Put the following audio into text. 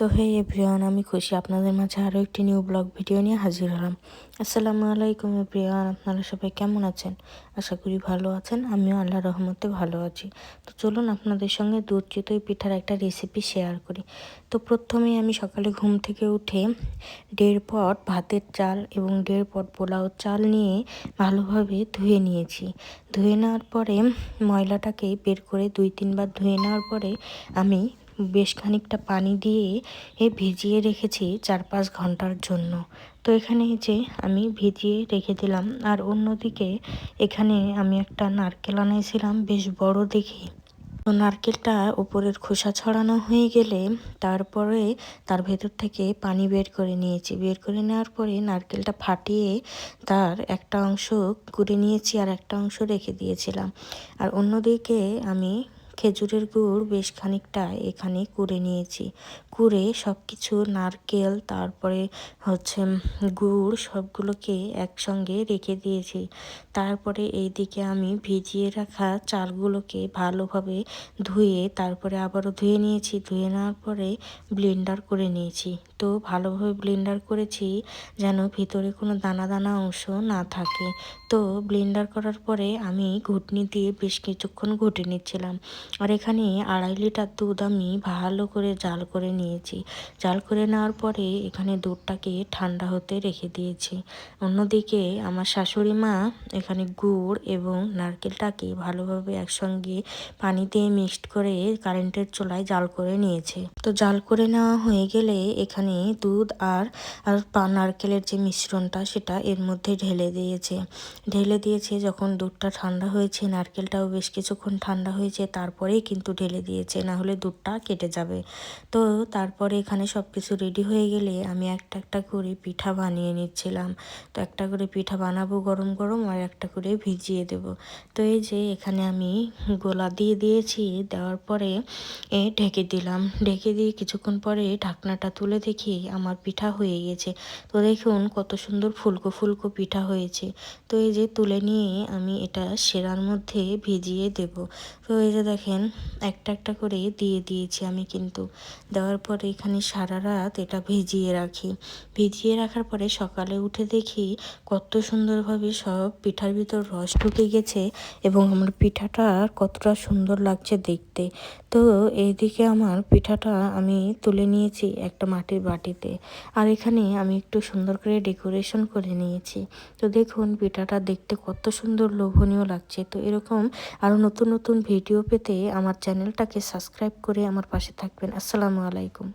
তো হে এভরিওয়ান, আমি খুশি। আপনাদের মাঝে আরও একটি নিউ ব্লগ ভিডিও নিয়ে হাজির হলাম। আসসালামু আলাইকুম এভরিওয়ান, আপনারা সবাই কেমন আছেন? আশা করি ভালো আছেন। আমিও আল্লাহ রহমতে ভালো আছি। তো চলুন আপনাদের সঙ্গে দুধ চিতই পিঠার একটা রেসিপি শেয়ার করি। তো প্রথমেই আমি সকালে ঘুম থেকে উঠে দেড় পট ভাতের চাল এবং দেড় পট পোলাও চাল নিয়ে ভালোভাবে ধুয়ে নিয়েছি। ধুয়ে নেওয়ার পরে ময়লাটাকে বের করে দুই তিনবার ধুয়ে নেওয়ার পরে আমি বেশ খানিকটা পানি দিয়ে এ ভিজিয়ে রেখেছি চার পাঁচ ঘণ্টার জন্য। তো এখানে যে আমি ভিজিয়ে রেখে দিলাম, আর অন্যদিকে এখানে আমি একটা নারকেল আনাইছিলাম বেশ বড় দেখে। তো নারকেলটা উপরের খোসা ছড়ানো হয়ে গেলে তারপরে তার ভেতর থেকে পানি বের করে নিয়েছি। বের করে নেওয়ার পরে নারকেলটা ফাটিয়ে তার একটা অংশ করে নিয়েছি আর একটা অংশ রেখে দিয়েছিলাম। আর অন্যদিকে আমি খেজুরের গুড় বেশ খানিকটা এখানে কুড়ে নিয়েছি। কুড়ে সব কিছু নারকেল, তারপরে হচ্ছে গুড়, সবগুলোকে একসঙ্গে রেখে দিয়েছি। তারপরে এই দিকে আমি ভিজিয়ে রাখা চালগুলোকে ভালোভাবে ধুয়ে তারপরে আবারও ধুয়ে নিয়েছি। ধুয়ে নেওয়ার পরে ব্লেন্ডার করে নিয়েছি। তো ভালোভাবে ব্লেন্ডার করেছি যেন ভিতরে কোনো দানা দানা অংশ না থাকে। তো ব্লেন্ডার করার পরে আমি ঘুটনি দিয়ে বেশ কিছুক্ষণ ঘুটে নিচ্ছিলাম। আর এখানে আড়াই লিটার দুধ আমি ভালো করে জাল করে নিয়েছি। জাল করে নেওয়ার পরে এখানে দুধটাকে ঠান্ডা হতে রেখে দিয়েছি। অন্যদিকে আমার শাশুড়ি মা এখানে গুড় এবং নারকেলটাকে ভালোভাবে একসঙ্গে পানি দিয়ে মিক্সড করে কারেন্টের চোলায় জাল করে নিয়েছে। তো জাল করে নেওয়া হয়ে গেলে এখানে দুধ আর আর নারকেলের যে মিশ্রণটা সেটা এর মধ্যে ঢেলে দিয়েছে। ঢেলে দিয়েছে যখন দুধটা ঠান্ডা হয়েছে, নারকেলটাও বেশ কিছুক্ষণ ঠান্ডা হয়েছে তারপরেই কিন্তু ঢেলে দিয়েছে না হলে দুধটা কেটে যাবে। তো তারপরে এখানে সব কিছু রেডি হয়ে গেলে আমি একটা একটা করে পিঠা বানিয়ে নিচ্ছিলাম। তো একটা করে পিঠা বানাবো গরম গরম আর একটা করে ভিজিয়ে দেব। তো এই যে এখানে আমি গোলা দিয়ে দিয়েছি, দেওয়ার পরে এ ঢেকে দিলাম। ঢেকে দিয়ে কিছুক্ষণ পরে ঢাকনাটা তুলে দেখি আমার পিঠা হয়ে গেছে। তো দেখুন কত সুন্দর ফুলকো ফুলকো পিঠা হয়েছে। তো এই যে তুলে নিয়ে আমি এটা সেরার মধ্যে ভিজিয়ে দেব। তো এই যে দেখেন, একটা একটা করে দিয়ে দিয়েছি আমি কিন্তু। দেওয়ার পরে এখানে সারা রাত এটা ভিজিয়ে রাখি। ভিজিয়ে রাখার পরে সকালে উঠে দেখি কত সুন্দরভাবে সব পিঠার ভিতর রস ঢুকে গেছে এবং আমার পিঠাটা কতটা সুন্দর লাগছে দেখতে। তো এইদিকে আমার পিঠাটা আমি তুলে নিয়েছি একটা মাটির বাটিতে। আর এখানে আমি একটু সুন্দর করে ডেকোরেশন করে নিয়েছি। তো দেখুন, পিঠাটা দেখতে কত সুন্দর, লোভনীয় লাগছে। তো এরকম আরও নতুন নতুন ভিডিও পেতে আমার চ্যানেলটাকে সাবস্ক্রাইব করে আমার পাশে থাকবেন। আসসালামু আলাইকুম।